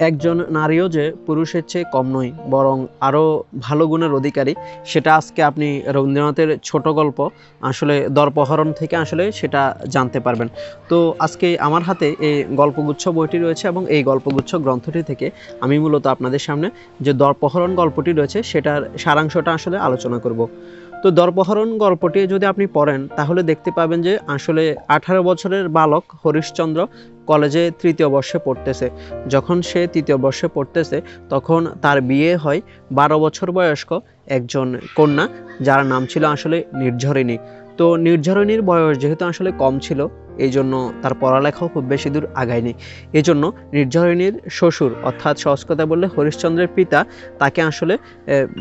একজন নারীও যে পুরুষের চেয়ে কম নয়, বরং আরও ভালো গুণের অধিকারী, সেটা আজকে আপনি রবীন্দ্রনাথের ছোট গল্প, আসলে দর্পহরণ থেকে আসলে সেটা জানতে পারবেন। তো আজকে আমার হাতে এই গল্পগুচ্ছ বইটি রয়েছে এবং এই গল্পগুচ্ছ গ্রন্থটি থেকে আমি মূলত আপনাদের সামনে যে দর্পহরণ গল্পটি রয়েছে, সেটার সারাংশটা আসলে আলোচনা করব। তো দর্পহরণ গল্পটি যদি আপনি পড়েন, তাহলে দেখতে পাবেন যে আসলে আঠারো বছরের বালক হরিশচন্দ্র কলেজে তৃতীয় বর্ষে পড়তেছে। যখন সে তৃতীয় বর্ষে পড়তেছে, তখন তার বিয়ে হয় বারো বছর বয়স্ক একজন কন্যা, যার নাম ছিল আসলে নির্ঝরিণী। তো নির্ঝরিণীর বয়স যেহেতু আসলে কম ছিল এই জন্য তার পড়ালেখাও খুব বেশি দূর আগায়নি। এই জন্য নির্ঝরিণীর শ্বশুর, অর্থাৎ সহজ কথা বললে হরিশ্চন্দ্রের পিতা, তাকে আসলে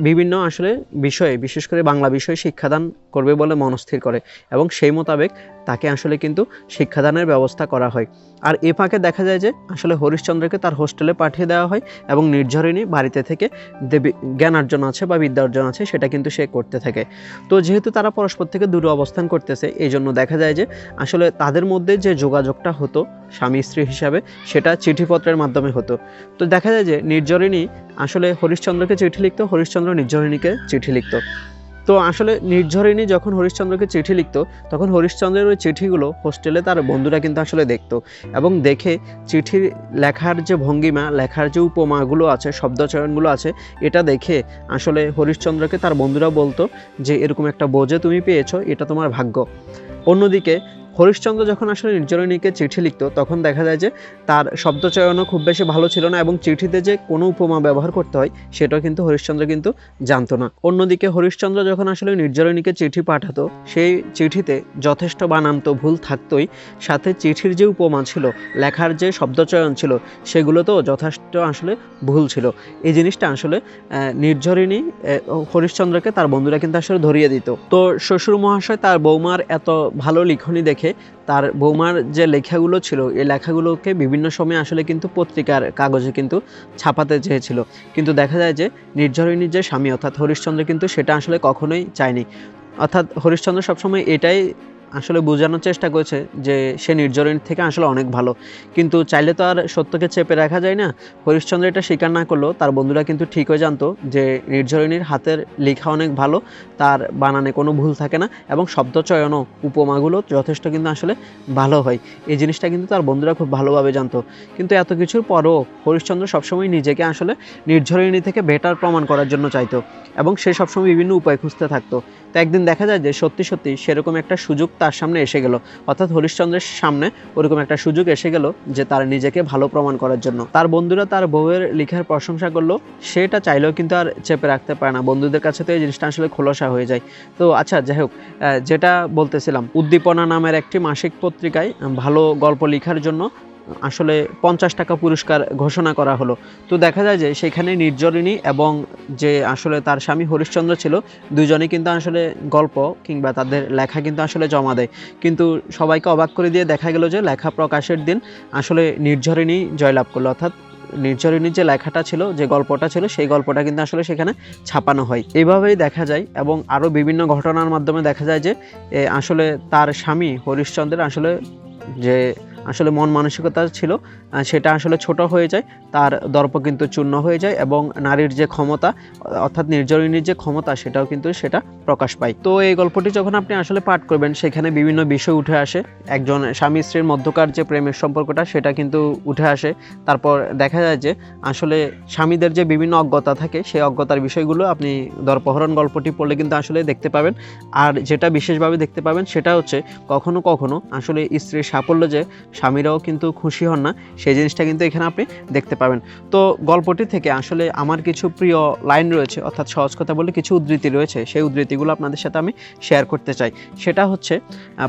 বিভিন্ন আসলে বিষয়ে, বিশেষ করে বাংলা বিষয়ে শিক্ষাদান করবে বলে মনস্থির করে এবং সেই মোতাবেক তাকে আসলে কিন্তু শিক্ষাদানের ব্যবস্থা করা হয়। আর এ ফাঁকে দেখা যায় যে আসলে হরিশ্চন্দ্রকে তার হোস্টেলে পাঠিয়ে দেওয়া হয় এবং নির্ঝরিণী বাড়িতে থেকে দেবী জ্ঞানার্জন আছে বা বিদ্যা অর্জন আছে সেটা কিন্তু সে করতে থাকে। তো যেহেতু তারা পরস্পর থেকে দূরে অবস্থান করতেছে এই জন্য দেখা যায় যে আসলে তাদের মধ্যে যে যোগাযোগটা হতো স্বামী স্ত্রী হিসাবে সেটা চিঠিপত্রের মাধ্যমে হতো। তো দেখা যায় যে নির্ঝরিণী আসলে হরিশ্চন্দ্রকে চিঠি লিখতো, হরিশ্চন্দ্র নির্ঝরিণীকে চিঠি লিখতো। তো আসলে নির্ঝরিণী যখন হরিশ্চন্দ্রকে চিঠি লিখতো, তখন হরিশ্চন্দ্রের ওই চিঠিগুলো হোস্টেলে তার বন্ধুরা কিন্তু আসলে দেখত। এবং দেখে চিঠির লেখার যে ভঙ্গিমা, লেখার যে উপমাগুলো আছে শব্দচয়নগুলো আছে, এটা দেখে আসলে হরিশ্চন্দ্রকে তার বন্ধুরা বলতো যে, এরকম একটা বোঝে তুমি পেয়েছ, এটা তোমার ভাগ্য। অন্যদিকে হরিশ্চন্দ্র যখন আসলে নির্জরিণীকে চিঠি লিখতো, তখন দেখা যায় যে তার শব্দচয়নও খুব বেশি ভালো ছিল না এবং চিঠিতে যে কোনো উপমা ব্যবহার করতে হয়, সেটাও কিন্তু হরিশ্চন্দ্র কিন্তু জানতো না। অন্যদিকে হরিশ্চন্দ্র যখন আসলে নির্জরিণীকে চিঠি পাঠাতো, সেই চিঠিতে যথেষ্ট বানান তো ভুল থাকতোই, সাথে চিঠির যে উপমা ছিল, লেখার যে শব্দচয়ন ছিল, সেগুলোতেও যথেষ্ট আসলে ভুল ছিল। এই জিনিসটা আসলে নির্ঝরিণী হরিশ্চন্দ্রকে তার বন্ধুরা কিন্তু আসলে ধরিয়ে দিত। তো শ্বশুর মহাশয় তার বৌমার এত ভালো লিখনি দেখে তার বৌমার যে লেখাগুলো ছিল, এই লেখাগুলোকে বিভিন্ন সময়ে আসলে কিন্তু পত্রিকার কাগজে কিন্তু ছাপাতে চেয়েছিল। কিন্তু দেখা যায় যে নির্ঝরিণীর যে স্বামী অর্থাৎ হরিশ্চন্দ্র কিন্তু সেটা আসলে কখনোই চায়নি। অর্থাৎ হরিশ্চন্দ্র সবসময় এটাই আসলে বোঝানোর চেষ্টা করেছে যে সে নির্ঝরিণীর থেকে আসলে অনেক ভালো। কিন্তু চাইলে তো আর সত্যকে চেপে রাখা যায় না। হরিশ্চন্দ্র এটা স্বীকার না করলেও তার বন্ধুরা কিন্তু ঠিক হয়ে জানতো যে নির্ঝরিণীর হাতের লেখা অনেক ভালো, তার বানানে কোনো ভুল থাকে না এবং শব্দচয়নও উপমাগুলো যথেষ্ট কিন্তু আসলে ভালো হয়। এই জিনিসটা কিন্তু তার বন্ধুরা খুব ভালোভাবে জানতো। কিন্তু এত কিছুর পরও হরিশ্চন্দ্র সবসময় নিজেকে আসলে নির্ঝরিণী থেকে বেটার প্রমাণ করার জন্য চাইতো এবং সে সবসময় বিভিন্ন উপায় খুঁজতে থাকতো। তো একদিন দেখা যায় যে সত্যি সত্যি সেরকম একটা সুযোগ তার সামনে এসে গেল। অর্থাৎ হরিশ্চন্দ্রের সামনে ওরকম একটা সুযোগ এসে গেল যে তার নিজেকে ভালো প্রমাণ করার জন্য। তার বন্ধুরা তার বউয়ের লেখার প্রশংসা করল। সেটা চাইলেও কিন্তু আর চেপে রাখতে পারে না। বন্ধুদের কাছে তো এই জিনিসটা আসলে খোলসা হয়ে যায়। তো আচ্ছা যাই হোক যেটা বলতেছিলাম, উদ্দীপনা নামের একটি মাসিক পত্রিকায় ভালো গল্প লেখার জন্য আসলে পঞ্চাশ টাকা পুরস্কার ঘোষণা করা হলো। তো দেখা যায় যে সেখানে নির্জরিণী এবং যে আসলে তার স্বামী হরিশ্চন্দ্র ছিল, দুজনেই কিন্তু আসলে গল্প কিংবা তাদের লেখা কিন্তু আসলে জমা দেয়। কিন্তু সবাইকে অবাক করে দিয়ে দেখা গেল যে লেখা প্রকাশের দিন আসলে নির্ঝরিণী জয়লাভ করল। অর্থাৎ নির্ঝরিণীর যে লেখাটা ছিল, যে গল্পটা ছিল, সেই গল্পটা কিন্তু আসলে সেখানে ছাপানো হয়। এইভাবেই দেখা যায় এবং আরও বিভিন্ন ঘটনার মাধ্যমে দেখা যায় যে আসলে তার স্বামী হরিশ্চন্দ্রের আসলে যে আসলে মন মানসিকতা ছিল সেটা আসলে ছোট হয়ে যায়, তার দর্প কিন্তু চূর্ণ হয়ে যায় এবং নারীর যে ক্ষমতা, অর্থাৎ নির্জরিণীর যে ক্ষমতা, সেটাও কিন্তু সেটা প্রকাশ পায়। তো এই গল্পটি যখন আপনি আসলে পাঠ করবেন, সেখানে বিভিন্ন বিষয় উঠে আসে। একজন স্বামী স্ত্রীর মধ্যকার যে প্রেমের সম্পর্কটা, সেটা কিন্তু উঠে আসে। তারপর দেখা যায় যে আসলে স্বামীদের যে বিভিন্ন অজ্ঞতা থাকে, সেই অজ্ঞতার বিষয়গুলো আপনি দর্পহরণ গল্পটি পড়লে কিন্তু আসলে দেখতে পাবেন। আর যেটা বিশেষভাবে দেখতে পাবেন, সেটা হচ্ছে কখনো কখনো আসলে স্ত্রীর সাফল্য যে স্বামীরাও কিন্তু খুশি হন না। সেই জিনিসটা কিন্তু এখানে আপনি দেখতে পাবেন। তো গল্পটি থেকে আসলে আমার কিছু প্রিয় লাইন রয়েছে, অর্থাৎ সহজ কথা বলে কিছু উদ্ধৃতি রয়েছে। সেই উদ্ধৃতিগুলো আপনাদের সাথে আমি শেয়ার করতে চাই। সেটা হচ্ছে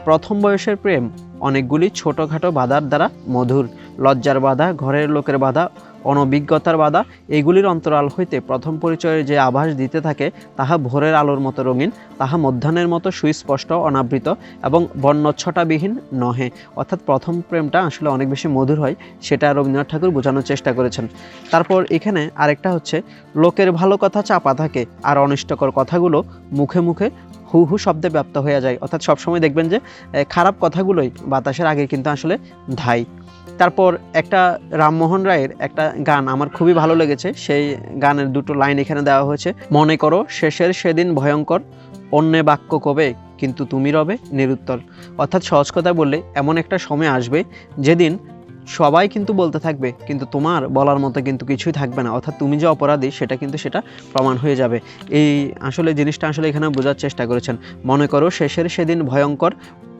প্রথম বয়সের প্রেম অনেকগুলি ছোটোখাটো বাধার দ্বারা মধুর, লজ্জার বাধা, ঘরের লোকের বাধা, অনভিজ্ঞতার বাধা, এগুলির অন্তরাল হইতে প্রথম পরিচয়ের যে আভাস দিতে থাকে, তাহা ভোরের আলোর মতো রঙিন, তাহা মধ্যাহ্নের মতো সুস্পষ্ট, অনাবৃত এবং বর্ণচ্ছটাবিহীন নহে। অর্থাৎ প্রথম প্রেমটা আসলে অনেক বেশি মধুর হয়, সেটা রবীন্দ্রনাথ ঠাকুর বোঝানোর চেষ্টা করেছেন। তারপর এখানে আরেকটা হচ্ছে, লোকের ভালো কথা চাপা থাকে আর অনিষ্টকর কথাগুলো মুখে মুখে হু হু শব্দে ব্যপ্ত হয়ে যায়। অর্থাৎ সবসময় দেখবেন যে খারাপ কথাগুলোই বাতাসের আগে কিন্তু আসলে ধাই তারপর একটা রামমোহন রায়ের একটা গান আমার খুবই ভালো লেগেছে। সেই গানের দুটো লাইন এখানে দেওয়া হয়েছে, মনে করো শেষের সেদিন ভয়ঙ্কর, অন্যে বাক্য কবে, কিন্তু তুমি রবে নিরুত্তর। অর্থাৎ সহজ কথা বললে এমন একটা সময় আসবে, যেদিন সবাই কিন্তু বলতে থাকবে, কিন্তু তোমার বলার মতো কিন্তু কিছুই থাকবে না। অর্থাৎ তুমি যে অপরাধী, সেটা কিন্তু সেটা প্রমাণ হয়ে যাবে। এই আসলে জিনিসটা আসলে এখানে বোঝার চেষ্টা করেছেন। মনে করো শেষের সেদিন ভয়ঙ্কর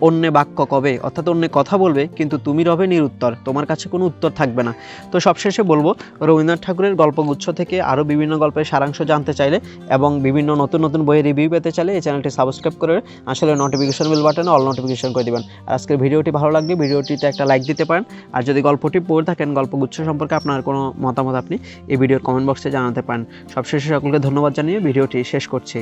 অন্যে বাক্য কবে? অর্থাৎ অন্যে কথা বলবে, কিন্তু তুমি রবে নিরুত্তর। তোমার কাছে কোনো উত্তর থাকবে না। তো সবশেষে বলব, রবীন্দ্রনাথ ঠাকুরের গল্পগুচ্ছ থেকে আরও বিভিন্ন গল্পের সারাংশ জানতে চাইলে এবং বিভিন্ন নতুন নতুন বইয়ের রিভিউ পেতে চাইলে এই চ্যানেলটি সাবস্ক্রাইব করে আসলে নোটিফিকেশন বেল বাটনে অল নোটিফিকেশন করে দিবেন। আর আজকের ভিডিওটি ভালো লাগলে ভিডিওটিতে একটা লাইক দিতে পারেন। আর যদি গল্পটি পড়ে থাকেন, গল্পগুচ্ছ সম্পর্কে আপনার কোনো মতামত আপনি এই ভিডিওর কমেন্ট বক্সে জানাতে পারেন। সবশেষে সকলকে ধন্যবাদ জানিয়ে ভিডিওটি শেষ করছি।